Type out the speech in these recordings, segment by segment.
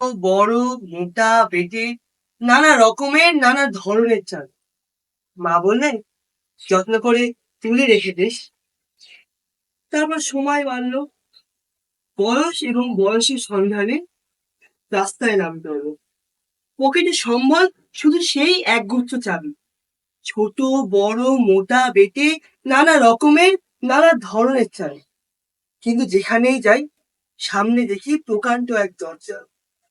বড়, মোটা, বেটে নানা রকমের, নানা ধরনের চাল। মা বললেন, যত্ন করে তুলে রেখে দিস। তারপর সময় বাড়লো। বয়স এবং বয়সের সন্ধানে রাস্তায় নামতে হলো। পকেটে সম্বল শুধু সেই একগুচ্ছ চাবি ছোট, বড়, মোটা, বেটে নানা রকমের, নানা ধরনের চাল। কিন্তু যেখানেই যাই, সামনে দেখি প্রকাণ্ড এক দরজা।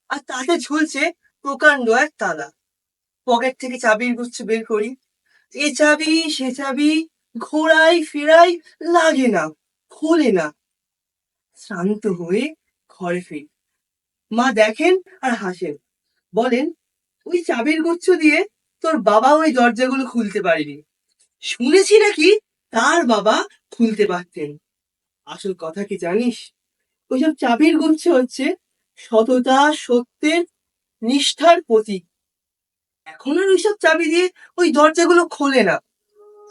আর তাতে ঝুলছে প্রকাণ্ড এক তালা। পকেট থেকে চাবির গুচ্ছ বের করি। এ চাবি, সে চাবি ঘোরাই ফেরাই লাগে না, খোলে না। শ্রান্ত হয়ে ঘরে ফিরি। মা দেখেন আর হাসেন। বলেন, ওই চাবির গুচ্ছ দিয়ে তোর বাবা ওই দরজাগুলো খুলতে পারেনি। শুনেছি নাকি তার বাবা খুলতে পারতেন। আসল কথা কি জানিস? ওইসব চাবির গুচ্ছ হচ্ছে সততা, সত্যের নিষ্ঠার প্রতীক। এখন আর ওইসব চাবি দিয়ে ওই দরজাগুলো খোলে না।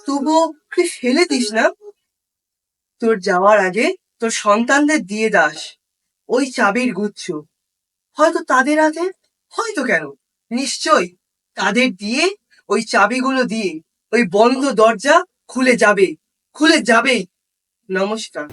তবুও তুই ফেলে দিস না? তোর যাওয়ার আগে তোর সন্তানদের দিয়ে দাস ওই চাবির গুচ্ছ। হয়তো তাদের হাতে, হয়তো কেন? নিশ্চয় তাদের দিয়ে ওই চাবিগুলো দিয়ে ওই বন্ধ দরজা খুলে যাবে, খুলে যাবেই। নমস্কার।